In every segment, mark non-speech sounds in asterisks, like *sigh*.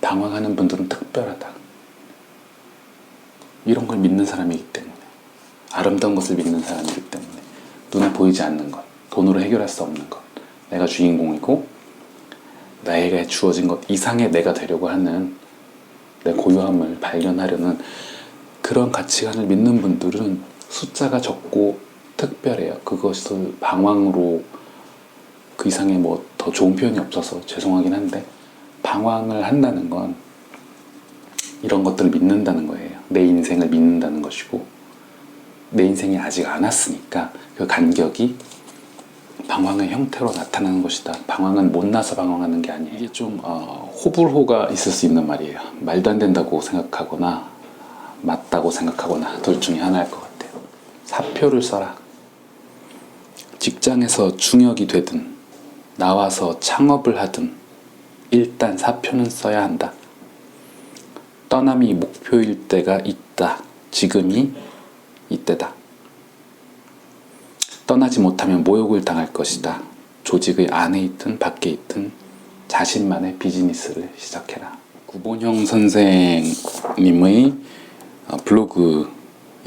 방황하는 분들은 특별하다. 이런 걸 믿는 사람이기 때문에 아름다운 것을 믿는 사람이기 때문에 눈에 보이지 않는 것, 돈으로 해결할 수 없는 것, 내가 주인공이고 나에게 주어진 것 이상의 내가 되려고 하는 내 고유함을 발견하려는 그런 가치관을 믿는 분들은 숫자가 적고 특별해요. 그것을 방황으로 그 이상의 뭐 더 좋은 표현이 없어서 죄송하긴 한데 방황을 한다는 건 이런 것들을 믿는다는 거예요. 내 인생을 믿는다는 것이고 내 인생이 아직 안 왔으니까 그 간격이 방황의 형태로 나타나는 것이다. 방황은 못 나서 방황하는 게 아니에요. 이게 좀 어, 호불호가 있을 수 있는 말이에요. 말도 안 된다고 생각하거나 맞다고 생각하거나 둘 중에 하나일 것 같아요. 사표를 써라. 직장에서 중역이 되든 나와서 창업을 하든 일단 사표는 써야 한다. 떠남이 목표일 때가 있다. 지금이 이때다. 떠나지 못하면 모욕을 당할 것이다. 조직의 안에 있든 밖에 있든 자신만의 비즈니스를 시작해라. 구본형 선생님의 어, 블로그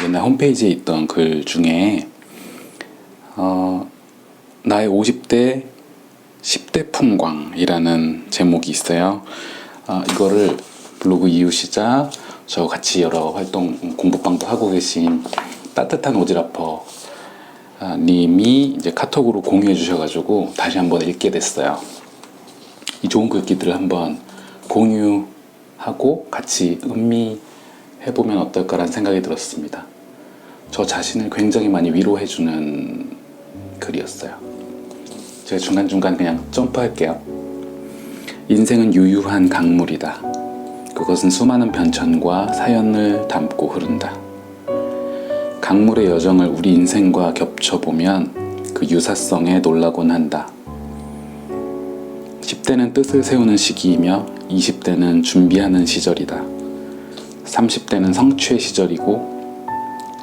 옛날 홈페이지에 있던 글 중에 어, 나의 50대 10대 풍광이라는 제목이 있어요. 어, 이거를 블로그 이웃이자 저 같이 여러 활동 공부방도 하고 계신 따뜻한 오지라퍼 아, 님이 이제 카톡으로 공유해 주셔가지고 다시 한번 읽게 됐어요. 이 좋은 글귀들을 한번 공유하고 같이 음미해 보면 어떨까라는 생각이 들었습니다. 저 자신을 굉장히 많이 위로해 주는 글이었어요. 제가 중간중간 그냥 점프할게요. 인생은 유유한 강물이다. 그것은 수많은 변천과 사연을 담고 흐른다. 강물의 여정을 우리 인생과 겹쳐보면 그 유사성에 놀라곤 한다. 10대는 뜻을 세우는 시기이며 20대는 준비하는 시절이다. 30대는 성취의 시절이고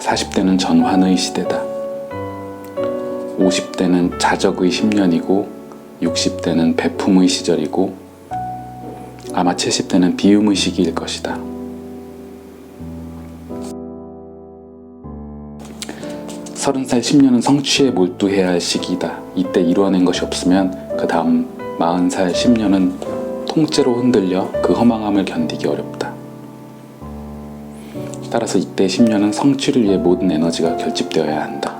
40대는 전환의 시대다. 50대는 자적의 10년이고 60대는 배품의 시절이고 아마 70대는 비움의 시기일 것이다. 서른 살 10년은 성취에 몰두해야 할 시기이다. 이때 이루어낸 것이 없으면 그 다음 40살 10년은 통째로 흔들려 그 허망함을 견디기 어렵다. 따라서 이때 10년은 성취를 위해 모든 에너지가 결집되어야 한다.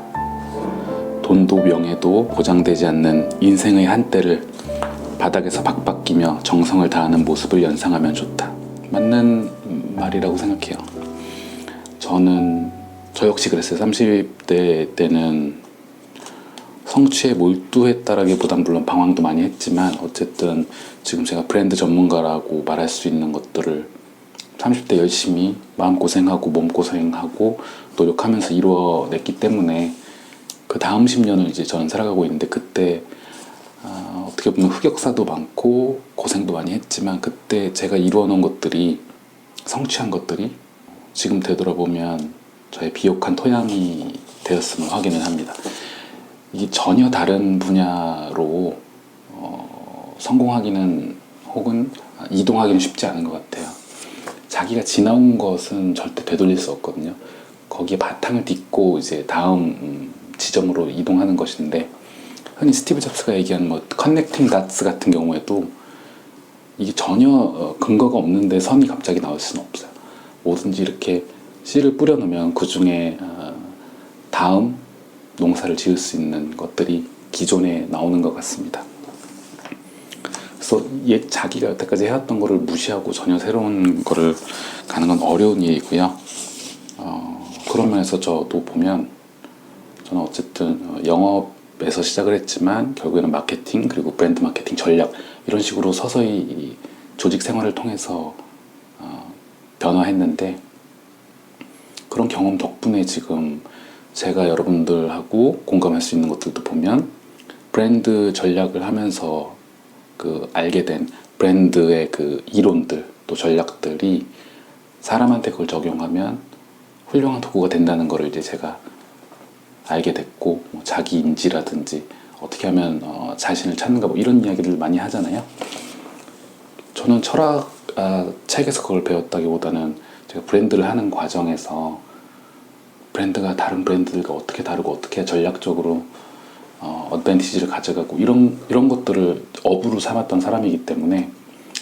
돈도 명예도 보장되지 않는 인생의 한때를 바닥에서 박박기며 정성을 다하는 모습을 연상하면 좋다. 맞는 말이라고 생각해요. 저는 저 역시 그랬어요. 30대 때는 성취에 몰두했다라기보단 물론 방황도 많이 했지만 어쨌든 지금 제가 브랜드 전문가라고 말할 수 있는 것들을 30대 열심히 마음고생하고 몸고생하고 노력하면서 이루어냈기 때문에 그 다음 10년을 이제 저는 살아가고 있는데 그때 아, 어떻게 보면 흑역사도 많고 고생도 많이 했지만 그때 제가 이루어놓은 것들이 성취한 것들이 지금 되돌아보면 저의 비옥한 토양이 되었음을 확인을 합니다. 이게 전혀 다른 분야로 어, 성공하기는 혹은 이동하기는 쉽지 않은 것 같아요. 자기가 지나온 것은 절대 되돌릴 수 없거든요. 거기에 바탕을 딛고 이제 다음 음, 지점으로 이동하는 것인데 흔히 스티브 잡스가 얘기하는 뭐 커넥팅 닷스 같은 경우에도 이게 전혀 어, 근거가 없는데 선이 갑자기 나올 수는 없어요. 뭐든지 이렇게 씨를 뿌려놓으면 그 중에 어, 다음 농사를 지을 수 있는 것들이 기존에 나오는 것 같습니다. 그래서 옛 자기가 여태까지 해왔던 거를 무시하고 전혀 새로운 거를 가는 건 어려운 일이고요. 어, 그런 면에서 저도 보면 저는 어쨌든 어, 영업에서 시작을 했지만 결국에는 마케팅 그리고 브랜드 마케팅 전략 이런 식으로 서서히 이 조직 생활을 통해서 어, 변화했는데 그런 경험 덕분에 지금 제가 여러분들하고 공감할 수 있는 것들도 보면 브랜드 전략을 하면서 그 알게 된 브랜드의 그 이론들 또 전략들이 사람한테 그걸 적용하면 훌륭한 도구가 된다는 거를 이제 제가 알게 됐고 뭐 자기 인지라든지 어떻게 하면 어, 자신을 찾는가 뭐 이런 이야기를 많이 하잖아요. 저는 철학 아, 책에서 그걸 배웠다기보다는 제가 브랜드를 하는 과정에서 브랜드가 다른 브랜드들과 어떻게 다르고 어떻게 전략적으로 어, 어드밴티지를 가져가고 이런 이런 것들을 업으로 삼았던 사람이기 때문에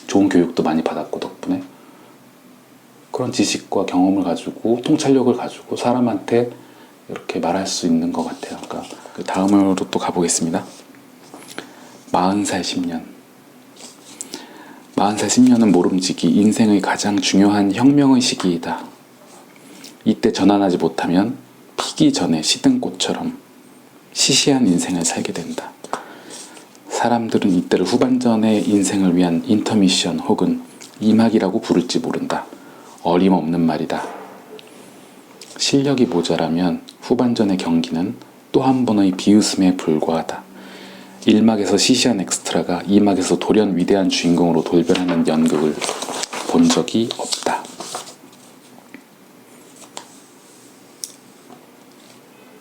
좋은 교육도 많이 받았고 덕분에 그런 지식과 경험을 가지고 통찰력을 가지고 사람한테 이렇게 말할 수 있는 것 같아요. 그러니까 그 다음으로 또 가보겠습니다. 40살 10년. 40살 10년은 모름지기 인생의 가장 중요한 혁명의 시기이다. 이때 전환하지 못하면 피기 전에 시든 꽃처럼 시시한 인생을 살게 된다. 사람들은 이때를 후반전의 인생을 위한 인터미션 혹은 이막이라고 부를지 모른다. 어림없는 말이다. 실력이 모자라면 후반전의 경기는 또 한 번의 비웃음에 불과하다. 1막에서 시시한 엑스트라가 2막에서 돌연 위대한 주인공으로 돌변하는 연극을 본 적이 없다.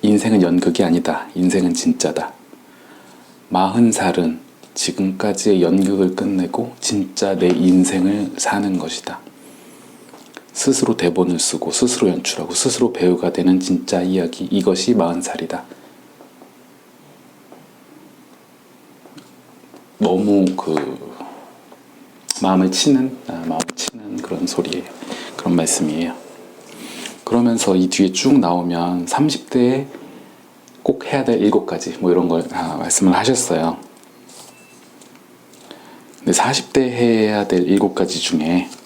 인생은 연극이 아니다. 인생은 진짜다. 마흔 살은 지금까지의 연극을 끝내고 진짜 내 인생을 사는 것이다. 스스로 대본을 쓰고 스스로 연출하고 스스로 배우가 되는 진짜 이야기 이것이 마흔 살이다. 너무 그 마음을 치는 아, 마음을 치는 그런 소리예요. 그런 말씀이에요. 그러면서 이 뒤에 쭉 나오면 30대에 꼭 해야 될 일곱 가지 뭐 이런 걸 아, 말씀을 하셨어요. 근데 40대 해야 될 일곱 가지 중에 어,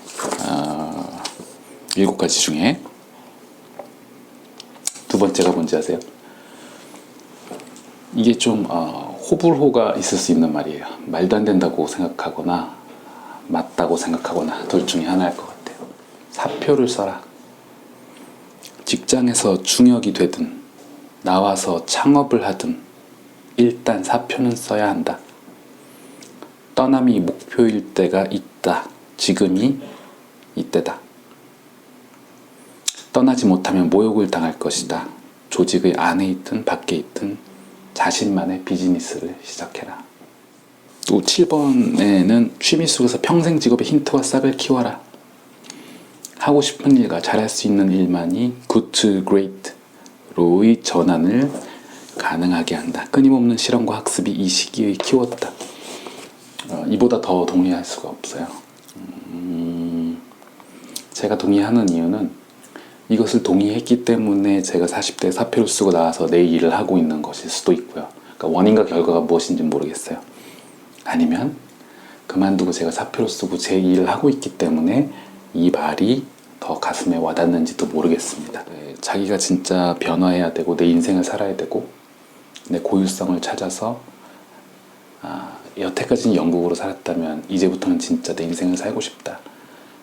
일곱 가지 중에 두 번째가 뭔지 아세요? 이게 좀 어, 호불호가 있을 수 있는 말이에요. 말도 안 된다고 생각하거나 맞다고 생각하거나 둘 중에 하나일 것 같아요. 사표를 써라. 직장에서 중역이 되든 나와서 창업을 하든 일단 사표는 써야 한다. 떠남이 목표일 때가 있다. 지금이 이때다. 떠나지 못하면 모욕을 당할 것이다. 조직의 안에 있든 밖에 있든 자신만의 비즈니스를 시작해라. 또 7번에는 취미 속에서 평생 직업의 힌트와 싹을 키워라. 하고 싶은 일과 잘할 수 있는 일만이 good to great로의 전환을 가능하게 한다. 끊임없는 실험과 학습이 이 시기의 키워드다. 어, 이보다 더 동의할 수가 없어요. 음, 제가 동의하는 이유는 이것을 동의했기 때문에 제가 40대 사표를 쓰고 나와서 내 일을 하고 있는 것일 수도 있고요. 그러니까 원인과 결과가 무엇인지 모르겠어요. 아니면 그만두고 제가 사표를 쓰고 제 일을 하고 있기 때문에 이 말이 더 가슴에 와닿는지도 모르겠습니다. 네, 자기가 진짜 변화해야 되고 내 인생을 살아야 되고 내 고유성을 찾아서 아, 여태까지는 영국으로 살았다면 이제부터는 진짜 내 인생을 살고 싶다.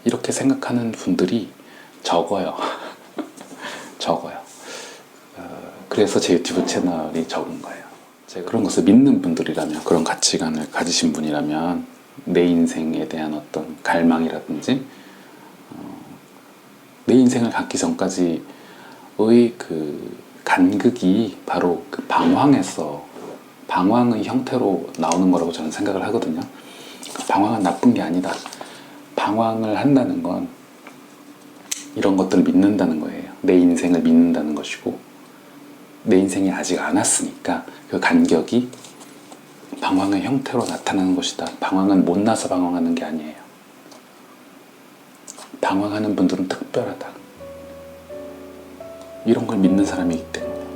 이렇게 생각하는 분들이 적어요. *laughs* 적어요. 어, 그래서 제 유튜브 채널이 적은 거예요. 제가 그런 것을 믿는 분들이라면, 그런 가치관을 가지신 분이라면, 내 인생에 대한 어떤 갈망이라든지, 어, 내 인생을 갖기 전까지의 그 간극이 바로 그 방황에서, 방황의 형태로 나오는 거라고 저는 생각을 하거든요. 방황은 나쁜 게 아니다. 방황을 한다는 건 이런 것들을 믿는다는 거예요. 내 인생을 믿는다는 것이고 내 인생이 아직 안 왔으니까 그 간격이 방황의 형태로 나타나는 것이다. 방황은 못 나서 방황하는 게 아니에요. 방황하는 분들은 특별하다. 이런 걸 믿는 사람이기 때문에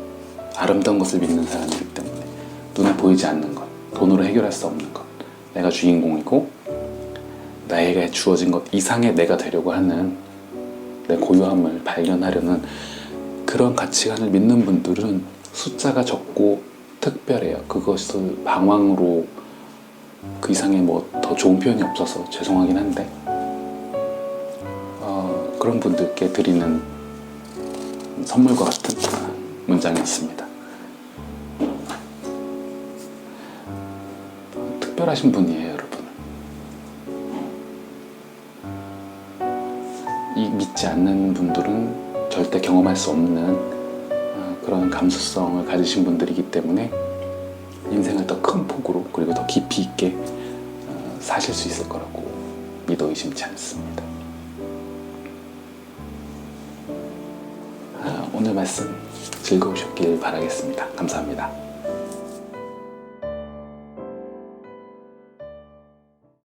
아름다운 것을 믿는 사람이기 때문에 눈에 보이지 않는 것, 돈으로 해결할 수 없는 것, 내가 주인공이고 나에게 주어진 것 이상의 내가 되려고 하는 내 고유함을 발견하려는 그런 가치관을 믿는 분들은 숫자가 적고 특별해요. 그것을 방황으로 그 이상의 뭐 더 좋은 표현이 없어서 죄송하긴 한데 어, 그런 분들께 드리는 선물과 같은 문장이 있습니다. 특별하신 분이에요, 여러분. 않는 분들은 절대 경험할 수 없는 어, 그런 감수성을 가지신 분들이기 때문에 인생을 더 큰 폭으로 그리고 더 깊이 있게 어, 사실 수 있을 거라고 믿어 의심치 않습니다. 아, 오늘 말씀 즐거우셨길 바라겠습니다. 감사합니다.